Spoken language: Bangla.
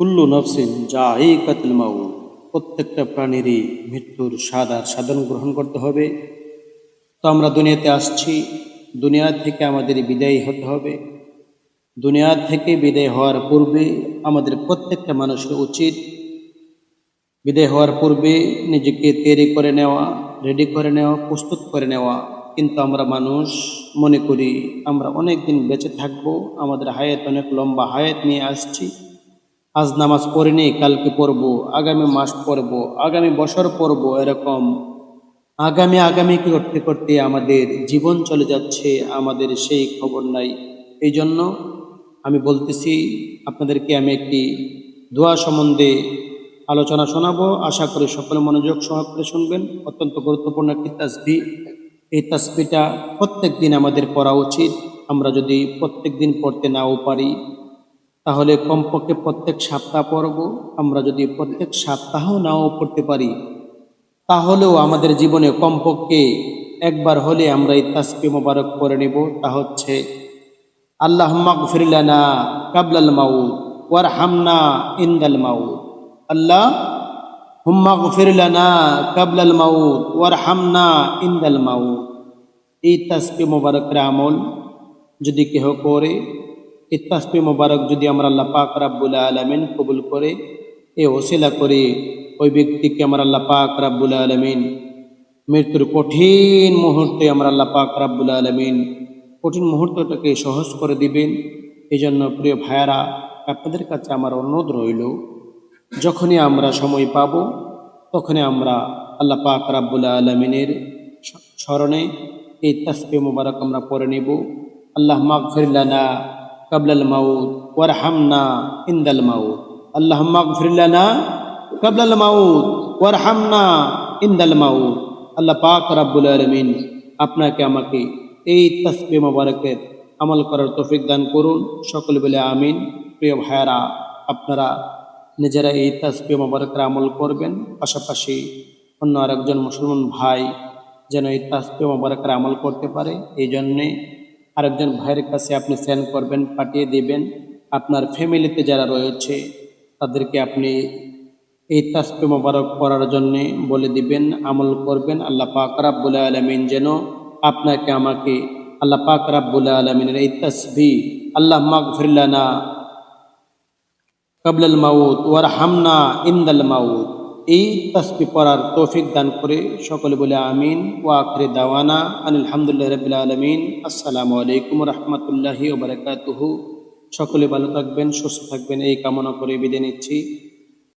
কুল্লু নফসিন যা এই কাতিল মাউ প্রত্যেকটা প্রাণীরই মৃত্যুর স্বাদ আর সাধন গ্রহণ করতে হবে। তো আমরা দুনিয়াতে আসছি। দুনিয়া থেকে আমাদের বিদায়ী হতে হবে। দুনিয়া থেকে বিদায় হওয়ার পূর্বে আমাদের প্রত্যেকটা মানুষের উচিত বিদায় হওয়ার পূর্বে নিজেকে তৈরি করে নেওয়া, রেডি করে নেওয়া, প্রস্তুত করে নেওয়া। কিন্তু আমরা মানুষ, মনে করি আমরা অনেক দিন বেঁচে থাকব। আমাদের হায়াত অনেক লম্বা হায়াত নিয়ে আসছি। আজ নামাজ পড়িনি কালকে পড়ব, আগামী মাস পড়ব, আগামী বছর পড়ব, এরকম আগামী আগামী করতে করতে আমাদের জীবন চলে যাচ্ছে, আমাদের সেই খবর নাই। এই জন্য আমি বলতেছি, আপনাদেরকে আমি একটি দোয়া সম্বন্ধে আলোচনা শোনাবো। আশা করি সকলে মনোযোগ সহকারে শুনবেন। অত্যন্ত গুরুত্বপূর্ণ একটি তাসবি। এই তাসবিটা প্রত্যেক দিন আমাদের পড়া উচিত। আমরা যদি প্রত্যেক দিন পড়তে নাও পারি তাহলে কমপক্ষে প্রত্যেক সপ্তাহ পড়ব। আমরা যদি প্রত্যেক সপ্তাহ নাও পড়তে পারি, তাহলেও আমাদের জীবনে কমপক্ষে একবার হলে আমরা এই তাসবি মোবারক করে নেব। তা হচ্ছে আল্লাহ মাগফিরলানা কাবলাল মাউদ ওয়ার হামনা ইন্দাল মাউদ আল্লাহ, হুম্মা গফিরলানা কাবলাল মাউদ ওয়ার হামনা ইন্দাল মাউদ এই তাসবি মোবারকের আমল যদি কেহ করে এই মোবারক যদি আমরা আল্লাহ পাক রাব্বুল আলমিন কবুল করে, এ ওসিলা করে ওই ব্যক্তিকে আমরা আল্লাহ পাক রাব্বুল আলমিন মৃত্যুর কঠিন মুহূর্তে আমরা আল্লাহ পাক রাব্বুল আলমিন কঠিন মুহূর্তটাকে সহজ করে দিবেন। এই জন্য প্রিয় ভাইয়ারা, আপনাদের কাছে আমার অনুরোধ রইল, যখনই আমরা সময় পাব, তখনই আমরা আল্লাহ পাক রাব্বুল আলমিনের স্মরণে এই তাসবি মুবারক আমরা পড়ে নেব। আল্লাহ মাগফিরলানা কাবলাল মাউত ওয়ারহামনা ইন্দাল মাউত আল্লাহ মাগফিরলানা কাবলাল মাউত ওয়ারহামনা ইন্দাল মাউত আল্লাহ পাক রাব্বুল আলমিন আপনাকে আমাকে এই তাসবি মুবারকের আমল করার তৌফিক দান করুন। সকলে বলে আমিন। প্রিয় ভাইয়ারা, আপনারা নিজেরা এই তাসবি মোবারকের আমল করবেন। পাশাপাশি অন্য আরেকজন মুসলমান ভাই যেন এই তাসবি মোবারকের আমল করতে পারে। এই জন্যে আরেকজন ভাইয়ের কাছে আপনি সেন্ড করবেন, পাঠিয়ে দিবেন। আপনার ফ্যামিলিতে যারা রয়েছে, তাদেরকে আপনি এই তাসবি মোবারক করার জন্য বলে দিবেন, আমল করবেন। আল্লাহ পাক রাব্বুল আলমিন যেন আপনাকে, আমাকে আল্লাহ পাক রাব্বুল আলমিনের এই তসবি, আল্লাহ মাগফিরলানা কাবলাল মাউত ওয়ার হামনা ইন্দাল মাউত। এই তসবি পড়ার তৌফিক দান করে সকলে বলে আমিন ও আখরে দাওয়ানা আলহামদুলিল্লাহ রবিল আলমিন। আসসালামু আলাইকুম রহমতুল্লাহি ওবরাকাতুহু সকলে ভালো থাকবেন, সুস্থ থাকবেন, এই কামনা করে বিদায় নিচ্ছি।